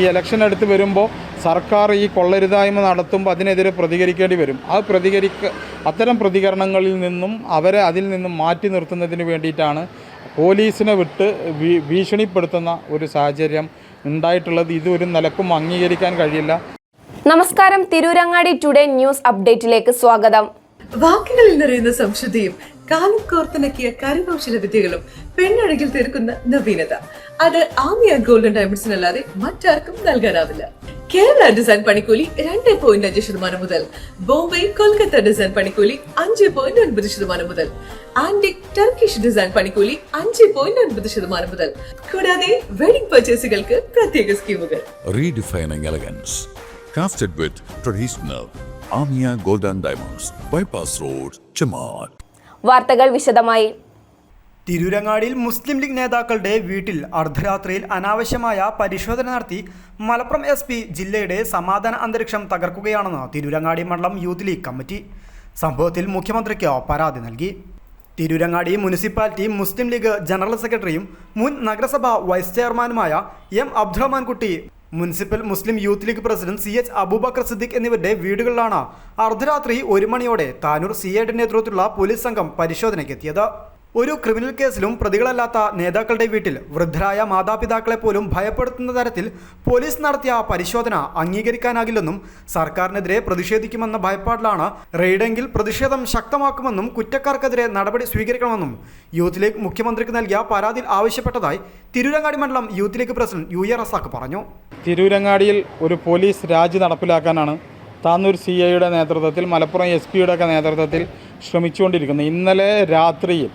ഈ ഇലക്ഷൻ അടുത്ത് വരുമ്പോൾ സർക്കാർ ഈ കൊള്ളരുതായ്മ നടത്തുമ്പോൾ അതിനെതിരെ പ്രതികരിക്കേണ്ടി വരും. അത് പ്രതികരിക്ക അത്തരം പ്രതികരണങ്ങളിൽ നിന്നും അവരെ അതിൽ നിന്നും മാറ്റി നിർത്തുന്നതിന് വേണ്ടിയിട്ടാണ് പോലീസിനെ വിട്ട് ഭീഷണിപ്പെടുത്തുന്ന ഒരു സാഹചര്യം ഉണ്ടായിട്ടുള്ളത്. ഇത് ഒരു നിലക്കും അംഗീകരിക്കാൻ കഴിയില്ല. നമസ്കാരം. തിരൂരങ്ങാടി ടുഡേ ന്യൂസ് അപ്ഡേറ്റിലേക്ക് സ്വാഗതം. വാക്കുകളിൽ നിറയുന്ന സംശുദ്ധിയും കാലം കോർത്തിണക്കിയ കരകൗശല വിദ്യകളും പെണ്ണഴകിൽ തീർക്കുന്ന നവീനത. അത് ആമിയ ഗോൾഡൻ ഡയമണ്ട്സിനല്ലാതെ മറ്റാർക്കും നൽകാനാവില്ല. കേരള ഡിസൈൻ പണിക്കൂലി രണ്ട് പോയിന്റ് അഞ്ച് ശതമാനം മുതൽ ബോംബെ കൊൽക്കത്ത ഡിസൈൻ പണിക്കൂലി അഞ്ച് പോയിന്റ് ഒൻപത് ശതമാനം മുതൽ ആന്റിക് ടർക്കിഷ് ഡിസൈൻ പണിക്കൂലി അഞ്ച് പോയിന്റ് ഒൻപത് ശതമാനം മുതൽ. കൂടാതെ വെഡിംഗ് പർച്ചേസുകൾക്ക് പ്രത്യേക സ്കീമുകൾ. Redefining elegance Crafted with traditional Amia Golden Diamonds, Bypass Road, Chaman. വാർത്തകൾ വിശദമായി. തിരൂരങ്ങാടിയിൽ മുസ്ലിം ലീഗ് നേതാക്കളുടെ വീട്ടിൽ അർദ്ധരാത്രിയിൽ അനാവശ്യമായ പരിശോധന നടത്തി മലപ്പുറം എസ് പി ജില്ലയുടെ സമാധാന അന്തരീക്ഷം തകർക്കുകയാണെന്ന് തിരൂരങ്ങാടി മണ്ഡലം യൂത്ത് ലീഗ് കമ്മിറ്റി സംഭവത്തിൽ മുഖ്യമന്ത്രിക്ക് പരാതി നൽകി. Tirurangadi municipality Muslim League general സെക്രട്ടറിയും മുൻ നഗരസഭാ വൈസ് ചെയർമാനുമായ M Abdurahman Kutty municipal Muslim Youth League president C H Abubakar Siddique എന്നിവരുടെ വീടുകളിലാണ് അർദ്ധരാത്രി ഒരു മണിയോടെ താനൂർ സി ഐയുടെ നേതൃത്വത്തിലുള്ള പോലീസ് സംഘം പരിശോധനയ്ക്കെത്തിയത് ഒരു ക്രിമിനൽ കേസിലും പ്രതികളല്ലാത്ത നേതാക്കളുടെ വീട്ടിൽ വൃദ്ധരായ മാതാപിതാക്കളെ പോലും ഭയപ്പെടുത്തുന്ന തരത്തിൽ പോലീസ് നടത്തിയ പരിശോധന അംഗീകരിക്കാനാകില്ലെന്നും സർക്കാരിനെതിരെ പ്രതിഷേധിക്കുമെന്ന ഭയപ്പാടിലാണ് റെയ്ഡെങ്കിൽ പ്രതിഷേധം ശക്തമാക്കുമെന്നും കുറ്റക്കാർക്കെതിരെ നടപടി സ്വീകരിക്കണമെന്നും യൂത്ത് ലീഗ് മുഖ്യമന്ത്രിക്ക് നൽകിയ പരാതിയിൽ ആവശ്യപ്പെട്ടതായി തിരുരങ്ങാടി മണ്ഡലം Youth League president U A പറഞ്ഞു. തിരൂരങ്ങാടിയിൽ ഒരു പോലീസ് രാജി നടപ്പിലാക്കാനാണ് താന്നൂർ സി ഐയുടെ നേതൃത്വത്തിൽ മലപ്പുറം എസ് പിയുടെ ഒക്കെ നേതൃത്വത്തിൽ ശ്രമിച്ചുകൊണ്ടിരിക്കുന്നത്. ഇന്നലെ രാത്രിയിൽ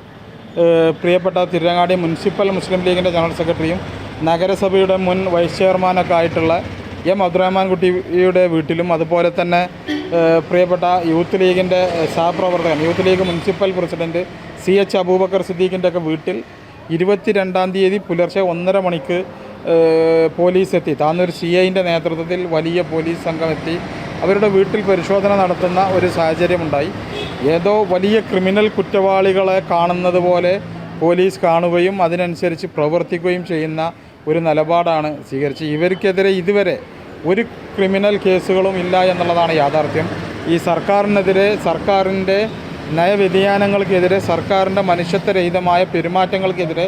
പ്രിയപ്പെട്ട തിരുരങ്ങാടി മുനിസിപ്പൽ മുസ്ലിം ലീഗിന്റെ ജനറൽ സെക്രട്ടറിയും നഗരസഭയുടെ മുൻ വൈസ് ചെയർമാനൊക്കെ ആയിട്ടുള്ള എം അബ്ദുറഹ്മാൻ കുട്ടിയുടെ വീട്ടിലും അതുപോലെ തന്നെ പ്രിയപ്പെട്ട യൂത്ത് ലീഗിന്റെ സഹപ്രവർത്തകൻ Youth League municipal president C H Abubakar സിദ്ദീഖിന്റെ ഒക്കെ വീട്ടിൽ ഇരുപത്തിരണ്ടാം തീയതി പുലർച്ചെ ഒന്നര മണിക്ക് പോലീസ് എത്തി താന്നൂർ സി ഐന്റെ നേതൃത്വത്തിൽ വലിയ പോലീസ് സംഘം എത്തി അവരുടെ വീട്ടിൽ പരിശോധന നടത്തുന്ന ഒരു സാഹചര്യമുണ്ടായി. ഏതോ വലിയ ക്രിമിനൽ കുറ്റവാളികളെ കാണുന്നത് പോലെ പോലീസ് കാണുകയും അതിനനുസരിച്ച് പ്രവർത്തിക്കുകയും ചെയ്യുന്ന ഒരു നിലപാടാണ് സ്വീകരിച്ചത്. ഇവർക്കെതിരെ ഇതുവരെ ഒരു ക്രിമിനൽ കേസുകളും ഇല്ല എന്നുള്ളതാണ് യാഥാർത്ഥ്യം. ഈ സർക്കാരിനെതിരെ സർക്കാരിന്റെ നയവ്യതിയാനങ്ങൾക്കെതിരെ സർക്കാരിന്റെ മനുഷ്യത്വരഹിതമായ പെരുമാറ്റങ്ങൾക്കെതിരെ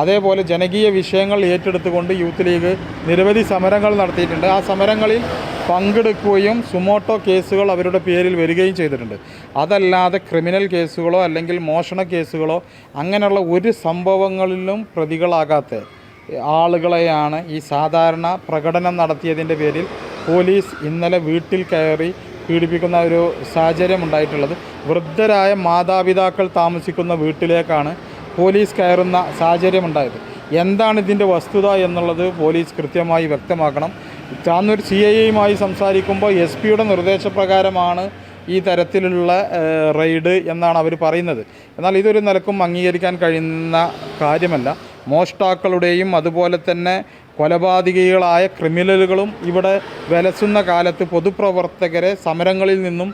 അതേപോലെ ജനകീയ വിഷയങ്ങൾ ഏറ്റെടുത്തുകൊണ്ട് യൂത്ത് ലീഗ് നിരവധി സമരങ്ങൾ നടത്തിയിട്ടുണ്ട്. ആ സമരങ്ങളിൽ പങ്കെടുക്കുകയും സുമോട്ടോ കേസുകൾ അവരുടെ പേരിൽ വരികയും ചെയ്തിട്ടുണ്ട്. അതല്ലാതെ ക്രിമിനൽ കേസുകളോ അല്ലെങ്കിൽ മോഷണ കേസുകളോ അങ്ങനെയുള്ള ഒരു സംഭവങ്ങളിലും പ്രതികളാകാത്ത ആളുകളെയാണ് ഈ സാധാരണ പ്രകടനം നടത്തിയതിന്റെ പേരിൽ പോലീസ് ഇന്നലെ വീട്ടിൽ കയറി പീഡിപ്പിക്കുന്ന ഒരു സാഹചര്യം ഉണ്ടായിട്ടുള്ളത്. വൃദ്ധരായ മാതാപിതാക്കൾ താമസിക്കുന്ന വീട്ടിലേക്കാണ് പോലീസ് കയറുന്ന സാഹചര്യം ഉണ്ടായത് എന്താണ് ഇതിന്റെ വസ്തുത എന്നുള്ളത് പോലീസ് കൃത്യമായി വ്യക്തമാക്കണം. ചാന്നൂർ സി ഐ എയുമായി സംസാരിക്കുമ്പോൾ എസ് പിയുടെ നിർദ്ദേശപ്രകാരമാണ് ഈ തരത്തിലുള്ള റെയ്ഡ് എന്നാണ് അവർ പറയുന്നത്. എന്നാൽ ഇതൊരു നിലക്കും അംഗീകരിക്കാൻ കഴിയുന്ന കാര്യമല്ല. മോഷ്ടാക്കളുടെയും അതുപോലെ തന്നെ കൊലപാതകികളായ ക്രിമിനലുകളും ഇവിടെ വിലസുന്ന കാലത്ത് പൊതുപ്രവർത്തകരെ സമരങ്ങളിൽ നിന്നും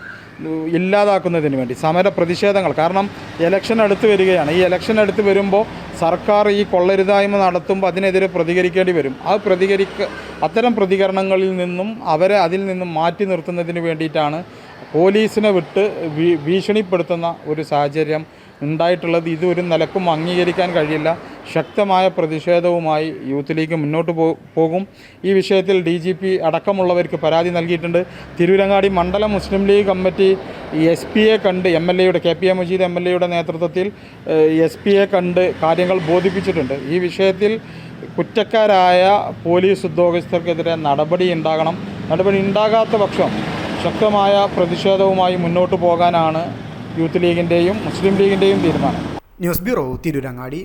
ഇല്ലാതാക്കുന്നതിന് വേണ്ടി സമര പ്രതിഷേധങ്ങൾ. കാരണം ഇലക്ഷൻ അടുത്ത് വരികയാണ്. ഈ ഇലക്ഷൻ അടുത്ത് വരുമ്പോൾ സർക്കാർ ഈ കൊള്ളരുതായ്മ നടത്തുമ്പോൾ അതിനെതിരെ പ്രതികരിക്കേണ്ടി വരും. അത് പ്രതികരിക്ക അത്തരം പ്രതികരണങ്ങളിൽ നിന്നും അവരെ അതിൽ നിന്നും മാറ്റി നിർത്തുന്നതിന് വേണ്ടിയിട്ടാണ് പോലീസിനെ വിട്ട് ഭീഷണിപ്പെടുത്തുന്ന ഒരു സാഹചര്യം ഉണ്ടായിട്ടുള്ളത്. ഇത് ഒരു നിലക്കും അംഗീകരിക്കാൻ കഴിയില്ല. ശക്തമായ പ്രതിഷേധവുമായി യൂത്ത് ലീഗ് മുന്നോട്ട് പോകും. ഈ വിഷയത്തിൽ ഡി ജി പി അടക്കമുള്ളവർക്ക് പരാതി നൽകിയിട്ടുണ്ട്. തിരുവിലങ്ങാടി മണ്ഡലം മുസ്ലിം ലീഗ് കമ്മിറ്റി എസ് പിയെ കണ്ട് എം എൽ എയുടെ K P A Majeed M L എയുടെ നേതൃത്വത്തിൽ എസ് പിയെ കണ്ട് കാര്യങ്ങൾ ബോധിപ്പിച്ചിട്ടുണ്ട്. ഈ വിഷയത്തിൽ കുറ്റക്കാരായ പോലീസ് ഉദ്യോഗസ്ഥർക്കെതിരെ നടപടി ഉണ്ടാകണം. നടപടി ഉണ്ടാകാത്ത പക്ഷം ശക്തമായ പ്രതിഷേധവുമായി മുന്നോട്ട് പോകാനാണ് യൂത്ത് ലീഗിന്റെയും മുസ്ലിം ലീഗിന്റെയും തീരുമാനം. News bureau Tirurangadi.